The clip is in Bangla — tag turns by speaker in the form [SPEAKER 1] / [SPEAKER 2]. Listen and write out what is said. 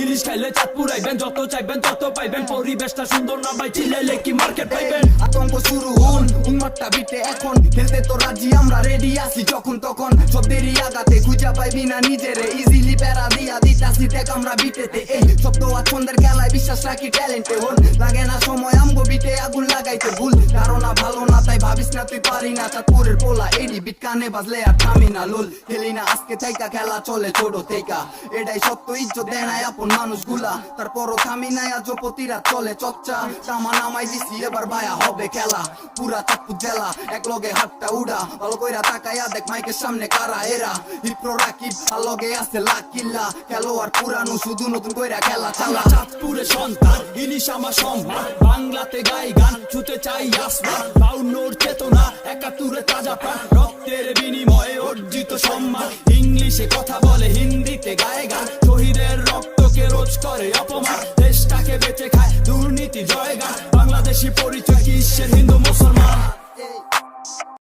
[SPEAKER 1] ইলিশ খাইলে চাঁদ পুরাইবেন যত চাইবেন তত পাইবেন। পরিবেশটা সুন্দর না ভাই চিল্লাইলে কি মার্কেট পাইবেন?
[SPEAKER 2] আতঙ্ক শুরু হন উন্মাদটা বিটে এখন। খেলতে তো রাজি আমরা রেডি আছি যখন তখন। সব দেরি আগাতে খুঁজা পাইবি না নিজেরে ইজিলি প্যারা দিয়া দিতাছি দেখ আমরা বিটেতে। এই শব্দ আর ছন্দের খেলায় বিশ্বাস রাখি ট্যালেন্টে হন। লাগে না সময় আমগো বিটে আগুন লাগাইতে ভুল। ধারণা ভালো না না, তুই পারি না, চাঁদপুরের পোলা, এডি বিট কানে বাজলে আর থামি না, লোল। খেলি না, আজকে থাইকা, খেলা চলে ছোট থেকা এটাই সত্য, ইজ্জত দেয় না আপন মানুষগুলা। তারপরও থামি নাই আজ প্রতিরা চলে চর্চা। টামা নামাই দিছি, এবার ভায়া হবে খেলা। পুরা চাপ্পু জেলা, এক লগে হাতটা উড়া। ভালো কইরা তাকাইয়া দেখ, মাইকের সামনে কারা এরা। হিপ্রো রাকিব আর লগে আছে লাখ কিল্লা খেলোয়াড় পুরানো, শুধু নতুন কইরা খেলা চালা।
[SPEAKER 1] চাঁদপুরে সন্তান, ইলিশ আমার সম্মান। বাংলাতে গাই গান, ছুতে চাই আসমান। বাউন্নর চেতনা একাত্তরে তাজা প্রাণ। রক্তের বিনিময়ে অর্জিত সম্মান। ইংলিশে কথা বলে, হিন্দিতে গায়ে গান। শহীদের রক্তকে রোজ করে অপমান। দেশটাকে বেঁচে খায় দুর্নীতি জয় গান বাংলাদেশি পরিচয় কিসের হিন্দু, মুসলমান?